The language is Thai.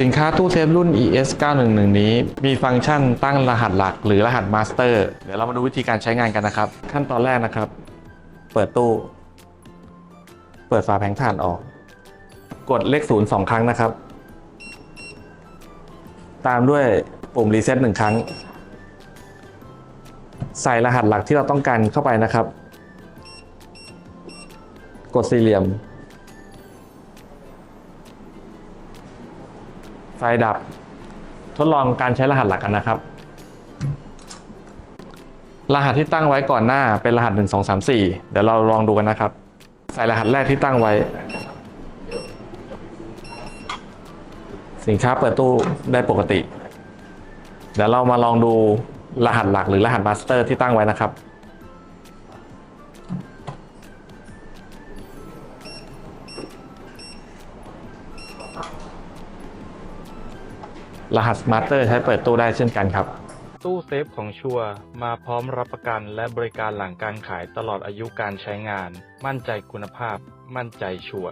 สินค้าตู้เซฟรุ่น ES 911 นี้ มีฟังก์ชันตั้งรหัสหลักหรือรหัสมาสเตอร์เดี๋ยวเรามาดูวิธีการใช้งานกันนะครับ ขั้นตอนแรกนะครับ เปิดตู้ เปิดฝาแผงถ่านออก กดเลข0 2ครั้งนะครับ ตามด้วยปุ่มรีเซ็ตหนึ่งครั้ง ใส่รหัสหลักที่เราต้องการเข้าไปนะครับ กดสี่เหลี่ยม ไฟดับ ทดลองการใช้รหัสหลักกันนะครับ รหัสที่ตั้งไว้ก่อนหน้าเป็นรหัส 1 2 3 4 เดี๋ยวเราลองดูกันนะครับ ใส่รหัสแรกที่ตั้งไว้ สินค้าเปิดตู้ได้ปกติ เดี๋ยวเรามาลองดูรหัสหลักหรือรหัสมาสเตอร์ที่ตั้งไว้นะครับ รหัสมาสเตอร์ใช้เปิดตู้ได้เช่นกันครับ ตู้เซฟของชัวมาพร้อมรับประกันและบริการหลังการขายตลอดอายุการใช้งาน มั่นใจคุณภาพ มั่นใจชัว